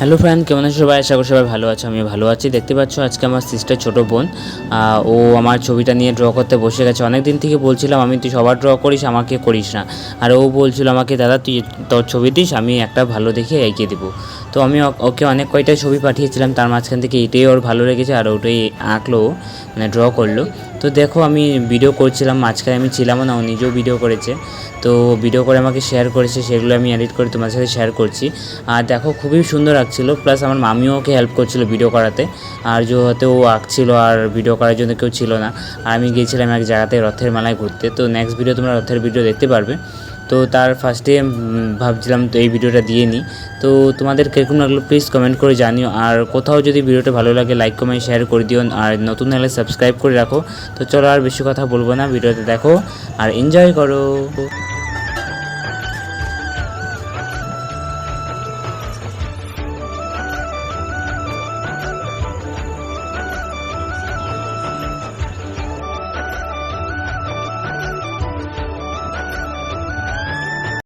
Hello friend, কেমন আছো সবাই? আশা করি সবাই ভালো আছো আমি ভালো আছি। দেখতে পাচ্ছ আজকে আমার সিস্টার ছোটো বোন। ও আমার ছবিটা নিয়ে ড্র করতে বসে গেছে। অনেক দিন থেকে বলছিলাম, আমি তুই সবার ড্র করিস, আমাকে করিস না। আর ও বলছিল আমাকে, দাদা, তুই তোর ছবি দিস, আমি একটা ভালো দেখে এগিয়ে দেবো। তো আমি ওকে অনেক কয়টা ছবি পাঠিয়েছিলাম, তার মাঝখান থেকে এটাই ওর ভালো লেগেছে আর ওটাই আঁকলো মানে ড্র করল। তো দেখো, আমি ভিডিও করছিলাম, মাঝখানে আমি ছিলামও না, ও নিজেও ভিডিও করেছে। তো ভিডিও করে আমাকে শেয়ার করেছে, সেগুলো আমি এডিট করে তোমার সাথে শেয়ার করছি। আর দেখো, খুবই সুন্দর আঁকছিল প্লাস আমার মামিও ওকে হেল্প করছিল ভিডিও করাতে। আর যে হতে ও আঁকছিল আর ভিডিও করার জন্য কেউ ছিল না, আর আমি গিয়েছিলাম এক জায়গাতে রথের মেলায় ঘুরতে। তো নেক্সট ভিডিও তোমরা রথের ভিডিও দেখতে পারবে। তো তার ফার্স্টে ভাবছিলাম তো এই ভিডিওটা দিয়ে নিই। তো তোমাদের কীরকম লাগল প্লিজ কমেন্ট করে জানিও। আর কোথাও যদি ভিডিওটা ভালো লাগে লাইক কমেন্ট শেয়ার করে দিও। আর নতুন হলে সাবস্ক্রাইব করে রাখো। তো চলো আর বেশি কথা বলব না ভিডিওতে দেখো। আর এনজয় করো।